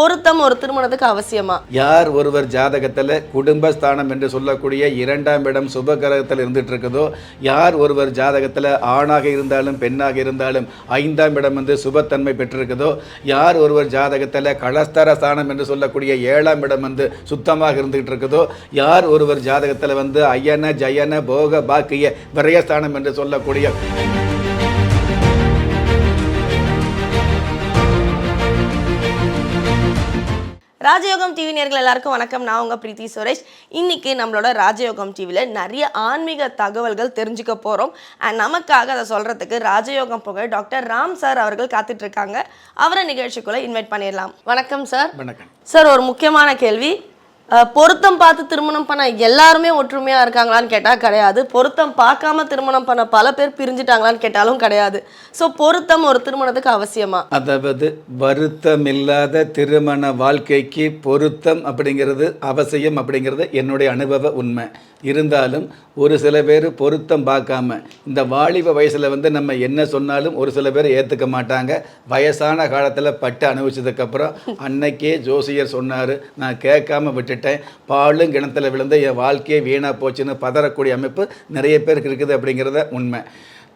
பொருத்தம் ஒரு திருமணத்துக்கு அவசியமா? யார் ஒருவர் ஜாதகத்தில் குடும்பஸ்தானம் என்று சொல்லக்கூடிய இரண்டாம் இடம் சுபகிரகத்தில் இருந்துட்டு இருக்குதோ யார் ஒருவர் ஜாதகத்தில் ஆணாக இருந்தாலும் பெண்ணாக இருந்தாலும் ஐந்தாம் இடம் வந்து சுபத்தன்மை பெற்றிருக்குதோ யார் ஒருவர் ஜாதகத்தில் களஸ்தர ஸ்தானம் என்று சொல்லக்கூடிய ஏழாம் இடம் வந்து சுத்தமாக இருந்துகிட்டு இருக்குதோ யார் ஒருவர் ஜாதகத்தில் வந்து ஐயன ஜயன போக பாக்கிய விரயஸ்தானம் என்று சொல்லக்கூடிய ராஜயோகம் டிவி நேர்கள் எல்லாருக்கும் வணக்கம். நான் உங்க பிரீத்தி சுரேஷ். இன்னைக்கு நம்மளோட ராஜயோகம் டிவியில் நிறைய ஆன்மீக தகவல்கள் தெரிஞ்சுக்க போகிறோம் அண்ட் நமக்காக அதை சொல்கிறதுக்கு ராஜயோகம் புகழ் டாக்டர் ராம் சார் அவர்கள் காத்துட்டு இருக்காங்க. அவரை நிகழ்ச்சிக்குள்ளே இன்வைட் பண்ணிடலாம். வணக்கம் சார். வணக்கம். சார் ஒரு முக்கியமான கேள்வி. பொருத்தம் பார்த்து திருமணம் பண்ண எல்லாருமே ஒற்றுமையாக இருக்காங்களான்னு கேட்டால் கிடையாது. பொருத்தம் பார்க்காம திருமணம் பண்ண பல பேர் பிரிஞ்சுட்டாங்களான்னு கேட்டாலும் கிடையாது. ஸோ பொருத்தம் ஒரு திருமணத்துக்கு அவசியமா? அதாவது வருத்தம் இல்லாத திருமண வாழ்க்கைக்கு பொருத்தம் அப்படிங்கிறது அவசியம் அப்படிங்கிறது என்னுடைய அனுபவ உண்மை. இருந்தாலும் ஒரு சில பேர் பொருத்தம் பார்க்காம இந்த வாலிப வயசில் வந்து நம்ம என்ன சொன்னாலும் ஒரு சில பேர் ஏற்றுக்க மாட்டாங்க. வயசான காலத்தில் பட்டு அனுபவிச்சதுக்கப்புறம் அன்னைக்கே ஜோசியர் சொன்னார் நான் கேட்காம விட்டுட்டேன். பாலும் கிணத்துல விழுந்து என் வாழ்க்கையே வீணாக போச்சுன்னு பதறக்கூடிய அமைப்பு நிறைய பேருக்கு இருக்குது அப்படிங்கிறத உண்மை.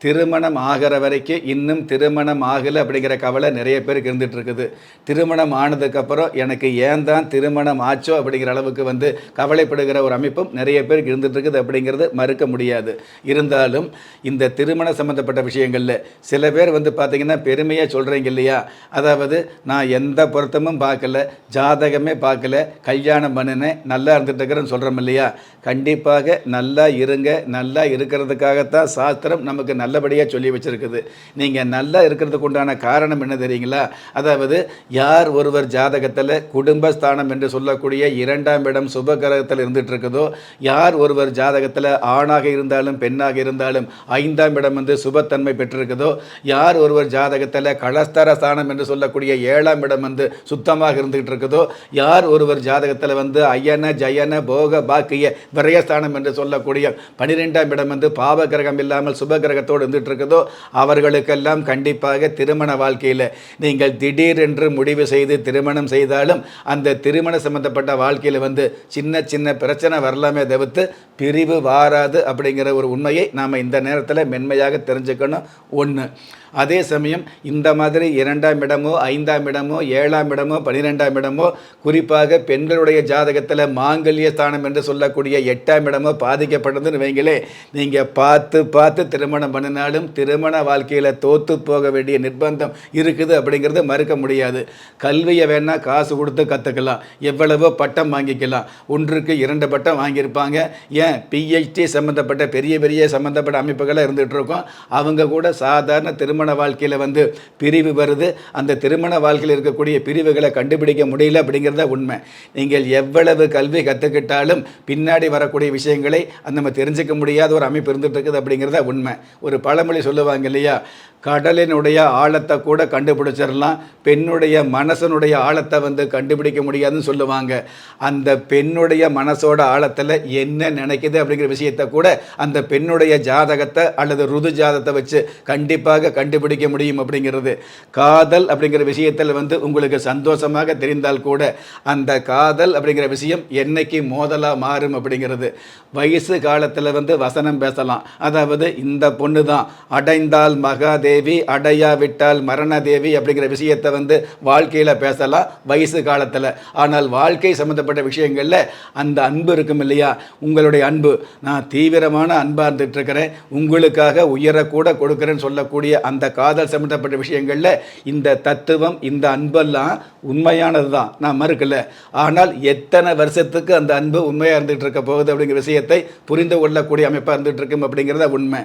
திருமணம் ஆகிற வரைக்கும் இன்னும் திருமணம் ஆகலை அப்படிங்கிற கவலை நிறைய பேருக்கு இருந்துகிட்டு இருக்குது திருமணம் ஆனதுக்கப்புறம் எனக்கு ஏன் தான் திருமணம் ஆச்சோ அப்படிங்கிற அளவுக்கு வந்து கவலைப்படுகிற ஒரு அமைப்பும் நிறைய பேருக்கு இருந்துகிட்டு இருக்குது அப்படிங்கிறது மறுக்க முடியாது. இருந்தாலும் இந்த திருமணம் சம்மந்தப்பட்ட விஷயங்களில் சில பேர் வந்து பார்த்திங்கன்னா பெருமையாக சொல்கிறீங்க இல்லையா? அதாவது நான் எந்த பொருத்தமும் பார்க்கல ஜாதகமே பார்க்கல கல்யாணம் பண்ணினேன் நல்லா இருந்துட்டுருக்கிறேன்னு சொல்கிறோம் இல்லையா? கண்டிப்பாக நல்லா இருங்க நல்லா இருக்கிறதுக்காகத்தான் சாஸ்திரம் நமக்கு நல்லபடியாக சொல்லி வச்சுருக்குது. நீங்கள் நல்லா இருக்கிறதுக்கு உண்டான காரணம் என்ன தெரியுங்களா? அதாவது யார் ஒருவர் ஜாதகத்தில் குடும்பஸ்தானம் என்று சொல்லக்கூடிய இரண்டாம் இடம் சுபகிரகத்தில் இருந்துட்டு இருக்குதோ யார் ஒருவர் ஜாதகத்தில் ஆணாக இருந்தாலும் பெண்ணாக இருந்தாலும் ஐந்தாம் இடம் வந்து சுபத்தன்மை பெற்றிருக்குதோ யார் ஒருவர் ஜாதகத்தில் களஸ்தர ஸ்தானம் என்று சொல்லக்கூடிய ஏழாம் இடம் வந்து சுத்தமாக இருந்துகிட்டு இருக்குதோ யார் ஒருவர் ஜாதகத்தில் வந்து ஐயன ஜயன போக பாக்கிய விரயஸ்தானம் என்று சொல்லக்கூடிய பனிரெண்டாம் இடம் வந்து பாவ கிரகம் இல்லாமல் சுப கிரகத்தோடு இருந்துட்டு இருக்குதோ அவர்களுக்கெல்லாம் கண்டிப்பாக திருமண வாழ்க்கையில் நீங்கள் திடீரென்று முடிவு செய்து திருமணம் செய்தாலும் அந்த திருமண சம்பந்தப்பட்ட வாழ்க்கையில் வந்து சின்ன சின்ன பிரச்சனை வரலாமே தவிர்த்து பிரிவு வாராது அப்படிங்கிற ஒரு உண்மையை நாம் இந்த நேரத்தில் மென்மையாக தெரிஞ்சுக்கணும். ஒன்று அதே சமயம் இந்த மாதிரி இரண்டாம் இடமோ ஐந்தாம் இடமோ ஏழாம் இடமோ பன்னிரெண்டாம் இடமோ குறிப்பாக பெண்களுடைய ஜாதகத்தில் மாங்கல்ய ஸ்தானம் என்று சொல்லக்கூடிய எட்டாம் இடமோ பாதிக்கப்பட்டதுன்னு வைங்களே நீங்கள் பார்த்து பார்த்து திருமணம் பண்ணினாலும் திருமண வாழ்க்கையில் தோத்து போக வேண்டிய நிர்பந்தம் இருக்குது அப்படிங்கிறத மறுக்க முடியாது. கல்வியை வேணால் காசு கொடுத்து கற்றுக்கலாம் எவ்வளவோ பட்டம் வாங்கிக்கலாம். ஒன்றுக்கு இரண்டு பட்டம் வாங்கியிருப்பாங்க. ஏன்? பிஹெச்டி சம்மந்தப்பட்ட பெரிய பெரிய சம்மந்தப்பட்ட அமைப்புகளாக இருந்துகிட்டு இருக்கோம். அவங்க கூட சாதாரண திருமண வாழ்க்கையில் வந்து பிரிவு வருது. அந்த திருமண வாழ்க்கையில் இருக்கக்கூடிய பிரிவுகளை கண்டுபிடிக்க முடியல அப்படிங்கிறத உண்மை. நீங்கள் எவ்வளவு கல்வி கற்றுக்கிட்டாலும் பின்னாடி வரக்கூடிய விஷயங்களை நம்ம தெரிஞ்சுக்க முடியாத ஒரு அமைப்பு இருந்துட்டு இருக்குது அப்படிங்கிறத உண்மை. ஒரு பழமொழி சொல்லுவாங்க இல்லையா? கடலினுடைய ஆழத்தை கூட கண்டுபிடிச்சிடலாம். பெண்ணுடைய மனசனுடைய ஆழத்தை வந்து கண்டுபிடிக்க முடியாதுன்னு சொல்லுவாங்க. அந்த பெண்ணுடைய மனசோட ஆழத்தில் என்ன நினைக்குது அப்படிங்கிற விஷயத்தை கூட அந்த பெண்ணுடைய ஜாதகத்தை அல்லது ருது ஜாதகத்தை வச்சு கண்டிப்பாக கண்டுபிடிக்க முடியும் அப்படிங்கிறது. காதல் அப்படிங்கிற விஷயத்தில் வந்து உங்களுக்கு சந்தோஷமாக தெரிந்தால் கூட அந்த காதல் அப்படிங்கிற விஷயம் என்னைக்கு மோதலாக மாறும் அப்படிங்கிறது. வயசு காலத்தில் வந்து வசனம் பேசலாம். அதாவது இந்த பொண்ணு தான் அடைந்தால் மகாதேவி அடையாவிட்டால் மரணதேவி அப்படிங்கிற விஷயத்தை வந்து வாழ்க்கையில் பேசலாம் வயசு காலத்தில். ஆனால் வாழ்க்கை சம்மந்தப்பட்ட விஷயங்களில் அந்த அன்பு இருக்கும் இல்லையா? உங்களுடைய அன்பு. நான் தீவிரமான அன்பாக இருந்துட்டுருக்கிறேன் உங்களுக்காக உயரக்கூட கொடுக்குறேன்னு சொல்லக்கூடிய அந்த காதல் சம்மந்தப்பட்ட விஷயங்களில் இந்த தத்துவம் இந்த அன்பெல்லாம் உண்மையானது தான் நான் மறுக்கல. ஆனால் எத்தனை வருஷத்துக்கு அந்த அன்பு உண்மையாக இருந்துகிட்டு இருக்க போகுது அப்படிங்கிற விஷயத்தை புரிந்து கொள்ளக்கூடிய அமைப்பாக இருந்துகிட்டு இருக்கும் அப்படிங்கிறத உண்மை.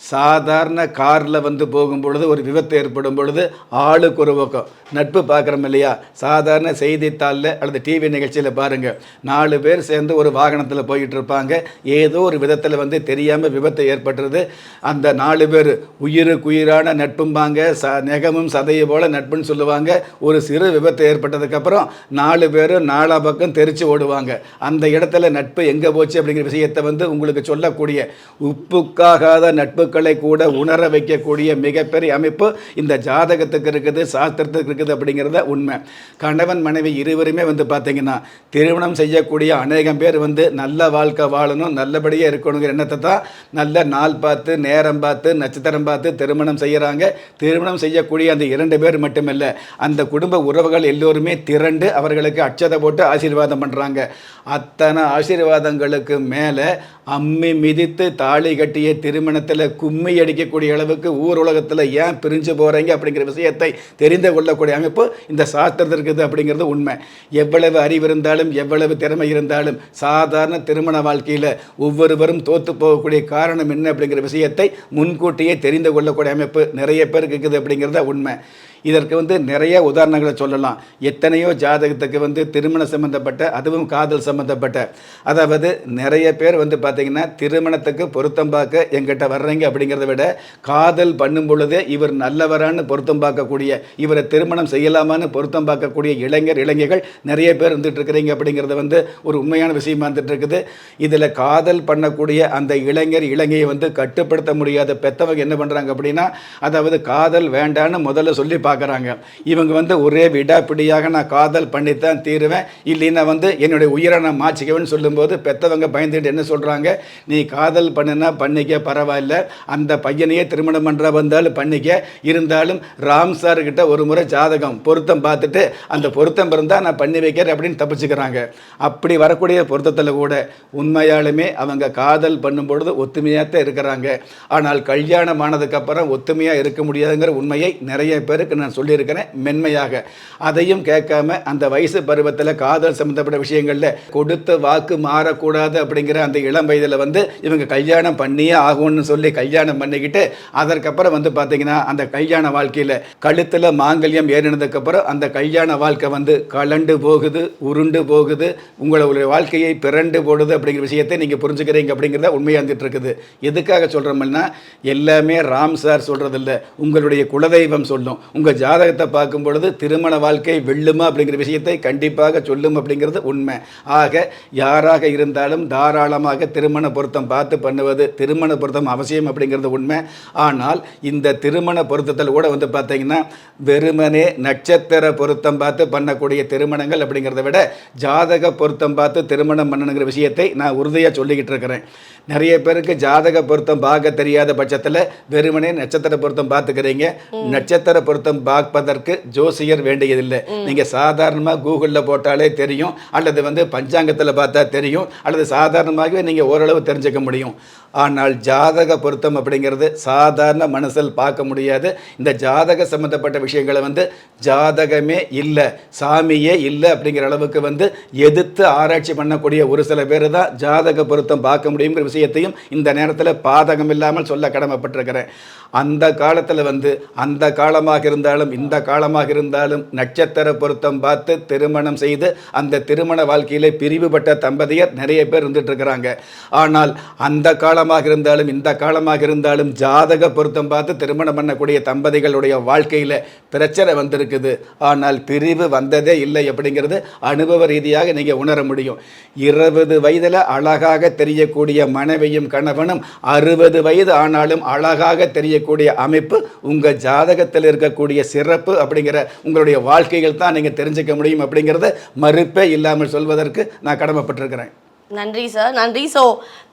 சாதாரண காரில் வந்து போகும் பொழுது ஒரு விபத்து ஏற்படும் பொழுது ஆளுக்கு ஒரு பக்கம் நட்பு பார்க்குறோம் இல்லையா? சாதாரண செய்தித்தாளில் அல்லது டிவி நிகழ்ச்சியில் பாருங்கள் நாலு பேர் சேர்ந்து ஒரு வாகனத்தில் போயிட்டு இருப்பாங்க. ஏதோ ஒரு விதத்தில் வந்து தெரியாமல் விபத்து ஏற்பட்டுறது அந்த நாலு பேர் உயிருக்குயிரான நட்பும்பாங்க. ச நெகமும் சதையை போல் நட்புன்னு சொல்லுவாங்க. ஒரு சிறு விபத்து ஏற்பட்டதுக்கப்புறம் நாலு பேரும் நாலா பக்கம் தெரிச்சு ஓடுவாங்க. அந்த இடத்துல நட்பு எங்கே போச்சு அப்படிங்கிற விஷயத்தை வந்து உங்களுக்கு சொல்லக்கூடிய உப்புக்காகாத நட்பு உணர்வுகளை கூட உணர வைக்கக்கூடிய மிகப்பெரிய அமைப்பு இந்த ஜாதகத்துக்கு இருக்குது சாஸ்திரத்துக்கு இருக்குது அப்படிங்கிறத உண்மை. கணவன் மனைவி இருவருமே வந்து பார்த்தீங்கன்னா திருமணம் செய்யக்கூடிய அநேகம் பேர் வந்து நல்ல வாழ்க்கை வாழணும் நல்லபடியாக இருக்கணுங்கிற எண்ணத்தை தான் நல்ல நாள் பார்த்து நேரம் பார்த்து நட்சத்திரம் பார்த்து திருமணம் செய்கிறாங்க திருமணம் செய்யக்கூடிய அந்த இரண்டு பேர் மட்டுமல்ல அந்த குடும்ப உறவுகள் எல்லோருமே திரண்டு அவர்களுக்கு அச்சதை போட்டு ஆசீர்வாதம் பண்ணுறாங்க அத்தனை ஆசீர்வாதங்களுக்கு மேலே அம்மி மிதித்து தாலி கட்டிய திருமணத்தில் கும்மி அடிக்கக்கூடிய அளவுக்கு ஊர் உலகத்தில் ஏன் பிரிஞ்சு போகிறீங்க அப்படிங்கிற விஷயத்தை தெரிந்து கொள்ளக்கூடிய அமைப்பு இந்த சாஸ்திரத்தில் இருக்குது அப்படிங்கிறது உண்மை. எவ்வளவு அறிவு இருந்தாலும் எவ்வளவு திறமை இருந்தாலும் சாதாரண திருமண வாழ்க்கையில் ஒவ்வொருவரும் தோற்று போகக்கூடிய காரணம் என்ன அப்படிங்கிற விஷயத்தை முன்கூட்டியே தெரிந்து கொள்ளக்கூடிய அமைப்பு நிறைய பேருக்கு இருக்குது அப்படிங்கிறத உண்மை. இதற்கு வந்து நிறைய உதாரணங்களை சொல்லலாம். எத்தனையோ ஜாதகத்துக்கு வந்து திருமணம் சம்பந்தப்பட்ட அதுவும் காதல் சம்பந்தப்பட்ட. அதாவது நிறைய பேர் வந்து பார்த்திங்கன்னா திருமணத்துக்கு பொருத்தம் பார்க்க எங்கிட்ட வர்றீங்க அப்படிங்கிறத விட காதல் பண்ணும் பொழுதே இவர் நல்லவரான்னு பொருத்தம் பார்க்கக்கூடிய இவரை திருமணம் செய்யலாமான்னு பொருத்தம் பார்க்கக்கூடிய இளைஞர் இளைஞர்கள் நிறைய பேர் இருந்துட்டு இருக்கிறீங்க அப்படிங்கிறது வந்து ஒரு உண்மையான விஷயமா இருந்துட்டு இருக்குது. இதில் காதல் பண்ணக்கூடிய அந்த இளைஞர் இளைஞையை வந்து கட்டுப்படுத்த முடியாத பெத்தவங்க என்ன பண்ணுறாங்க அப்படின்னா அதாவது காதல் வேண்டான்னு முதல்ல சொல்லி பார்க்குறாங்க. இவங்க வந்து ஒரே விடாப்பிடியாக நான் காதல் பண்ணித்தான் தீருவேன். இல்லைன்னா வந்து என்னுடைய உயிரை நான் மாச்சிக்கவேன்னு சொல்லும்போது பெற்றவங்க பயந்துட்டு என்ன சொல்கிறாங்க நீ காதல் பண்ணுனா பண்ணிக்க பரவாயில்ல. அந்த பையனையே திருமணம் பண்ணுற வந்தாலும் பண்ணிக்க. இருந்தாலும் ராம் சார்கிட்ட ஒரு முறை ஜாதகம் பொருத்தம் பார்த்துட்டு அந்த பொருத்தம் இருந்தால் நான் பண்ணி வைக்கிறேன் அப்படின்னு தப்பிச்சுக்கிறாங்க. அப்படி வரக்கூடிய பொருத்தத்தில் கூட உண்மையாலுமே அவங்க காதல் பண்ணும்பொழுது ஒத்துமையாக தான் இருக்கிறாங்க. ஆனால் கல்யாணம் ஆனதுக்கப்புறம் ஒத்துமையாக இருக்க முடியாதுங்கிற உண்மையை நிறைய பேருக்கு நான் சொல்லியிருக்கிறேன் மென்மையாக. அதையும் கேட்காம அந்த வயசு பருவத்தில் காதல் சம்மந்தப்பட்ட விஷயங்களில் கொடுத்த வாக்கு மாறக்கூடாது அப்படிங்கிற அந்த இளம் வயதில் வந்து இவங்க கல்யாணம் பண்ணியே ஆகும்னு சொல்லி கல்யாணம் பண்ணிக்கிட்டு அதற்கப்புறம் வந்து பார்த்தீங்கன்னா அந்த கல்யாண வாழ்க்கையில் கழுத்தில் மாங்கல்யம் ஏறினதுக்கப்புறம் அந்த கல்யாண வாழ்க்கை வந்து கலண்டு போகுது உருண்டு போகுது. உங்களுடைய வாழ்க்கையை பிறண்டு போடுது அப்படிங்கிற விஷயத்தை நீங்கள் புரிஞ்சுக்கிறீங்க அப்படிங்கிறத உண்மையாக இருந்துட்டு இருக்குது எதுக்காக சொல்கிறோம்னா எல்லாமே ராம் சார் சொல்கிறதில்ல உங்களுடைய குலதெய்வம் சொல்லும். உங்கள் ஜாதகத்தை பார்க்கும் பொழுது திருமண வாழ்க்கை வெல்லுமா அப்படிங்கிற விஷயத்தை கண்டிப்பாக சொல்லும் அப்படிங்கிறது உண்மை. ஆக யாராக இருந்தாலும் தாராளமாக திருமண பொருத்தம் பார்த்து பண்ணுவது திருமண பொருத்தம் அவசியம் அப்படிங்கிறது உண்மை. ஆனால் இந்த திருமண பொருத்தத்தில் கூட வந்து பார்த்தீங்கன்னா வெறுமனே நட்சத்திர பொருத்தம் பார்த்து பண்ணக்கூடிய திருமணங்கள் அப்படிங்கிறத விட ஜாதக பொருத்தம் பார்த்து திருமணம் பண்ணணுங்கிற விஷயத்தை நான் உறுதியாக சொல்லிக்கிட்டு இருக்கிறேன். நிறைய பேருக்கு ஜாதக பொருத்தம் பார்க்க தெரியாத பட்சத்தில் வெறுமனே நட்சத்திர பொருத்தம் பார்த்துக்கிறீங்க. நட்சத்திர பொருத்தம் பார்ப்பதற்கு ஜோசியர் வேண்டியதில்லை. நீங்கள் சாதாரணமாக கூகுளில் போட்டாலே தெரியும். அல்லது வந்து பஞ்சாங்கத்தில் பார்த்தா தெரியும். அல்லது சாதாரணமாகவே நீங்கள் ஓரளவு தெரிஞ்சுக்க முடியும். ஆனால் ஜாதக பொருத்தம் அப்படிங்கிறது சாதாரண மனசில் பார்க்க முடியாது. இந்த ஜாதக சம்மந்தப்பட்ட விஷயங்களை வந்து ஜாதகமே இல்லை சாமியே இல்லை அப்படிங்கிற அளவுக்கு வந்து எதிர்த்து ஆராய்ச்சி பண்ணக்கூடிய ஒரு சில பேர் தான் ஜாதக பொருத்தம் பார்க்க முடியுங்கிற விஷயத்தையும் இந்த நேரத்தில் பாதகம் இல்லாமல் சொல்ல கடமைப்பட்டிருக்கிறேன். அந்த காலத்தில் வந்து அந்த காலமாக இருந்தாலும் இந்த காலமாக இருந்தாலும் நட்சத்திர பொருத்தம் பார்த்து திருமணம் செய்து அந்த திருமண வாழ்க்கையில் பிரிவுபட்ட தம்பதியர் நிறைய பேர் இருந்துட்டு இருக்கிறாங்க. ஆனால் அந்த காலமாக இருந்தாலும் இந்த காலமாக இருந்தாலும் ஜாதக பொருத்தம் பார்த்து திருமணம் பண்ணக்கூடிய தம்பதிகளுடைய வாழ்க்கையில் பிரச்சனை வந்திருக்குது. ஆனால் பிரிவு வந்ததே இல்லை அப்படிங்கிறது அனுபவ ரீதியாக நீங்கள் உணர முடியும். இருபது வயதில் அழகாக தெரியக்கூடிய மனைவியும் கணவனும் அறுபது வயது ஆனாலும் அழகாக தெரிய தெரியக்கூடிய அமைப்பு உங்கள் ஜாதகத்தில் இருக்கக்கூடிய சிறப்பு அப்படிங்கிற உங்களுடைய வாழ்க்கைகள் தான் நீங்கள் தெரிஞ்சுக்க முடியும் அப்படிங்கிறத மறுப்பே இல்லாமல் சொல்வதற்கு நான் கடமைப்பட்டிருக்கிறேன். நன்றி சார் நன்றி. ஸோ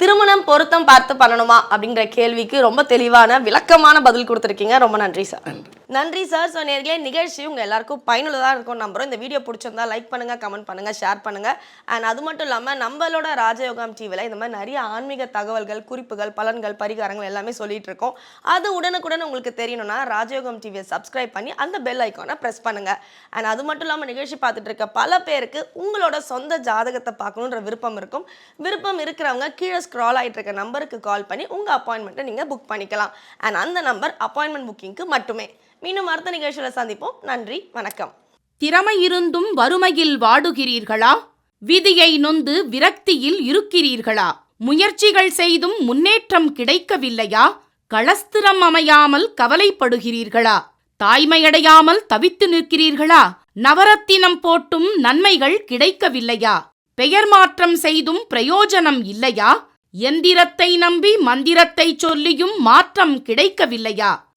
திருமணம் பொருத்தம் பார்த்து பண்ணணுமா அப்படிங்கிற கேள்விக்கு ரொம்ப தெளிவான விளக்கமான பதில் கொடுத்துருக்கீங்க. ரொம்ப நன்றி சார் நன்றி. நன்றி சார் ஸோ நேர்களே நிகழ்ச்சி உங்கள் எல்லாருக்கும் பயனுள்ளதாக இருக்கும் நம்புகிறோம் இந்த வீடியோ பிடிச்சிருந்தா லைக் பண்ணுங்கள் கமெண்ட் பண்ணுங்கள் ஷேர் பண்ணுங்கள் அண்ட் அது மட்டும் இல்லாமல் நம்மளோட ராஜயோகம் டிவியில் இந்த மாதிரி நிறைய ஆன்மீக தகவல்கள் குறிப்புகள் பலன்கள் பரிகாரங்கள் எல்லாமே சொல்லிட்டு இருக்கோம். அது உடனுக்குடன் உங்களுக்கு தெரியணும்னா ராஜயோகம் டிவியை சப்ஸ்கிரைப் பண்ணி அந்த பெல் ஐக்கானை ப்ரெஸ் பண்ணுங்கள் அண்ட் அது மட்டும் இல்லாமல் நிகழ்ச்சி பார்த்துட்டு இருக்க பல பேருக்கு உங்களோட சொந்த ஜாதகத்தை பார்க்கணுன்ற விருப்பம் இருக்கும். விருப்பம் இருக்கிறவங்க கீழே ஸ்க்ரால் ஆகிட்டு இருக்க நம்பருக்கு கால் பண்ணி உங்கள் அப்பாயின்மெண்ட்டை நீங்கள் புக் பண்ணிக்கலாம். அண்ட் அந்த நம்பர் அப்பாயின்மெண்ட் புக்கிங்க்கு மட்டுமே. மீண்டும் அடுத்த நிகழ்ச்சியில் சந்திப்போம். நன்றி வணக்கம். திறமையிருந்தும் வறுமையில் வாடுகிறீர்களா? விதியை நொந்து விரக்தியில் இருக்கிறீர்களா? முயற்சிகள் செய்தும் முன்னேற்றம் கிடைக்கவில்லையா? களஸ்திரம் அமையாமல் கவலைப்படுகிறீர்களா? தாய்மையடையாமல் தவித்து நிற்கிறீர்களா? நவரத்தினம் போட்டும் நன்மைகள் கிடைக்கவில்லையா? பெயர் மாற்றம் செய்தும் பிரயோஜனம் இல்லையா? எந்திரத்தை நம்பி மந்திரத்தை சொல்லியும் மாற்றம் கிடைக்கவில்லையா?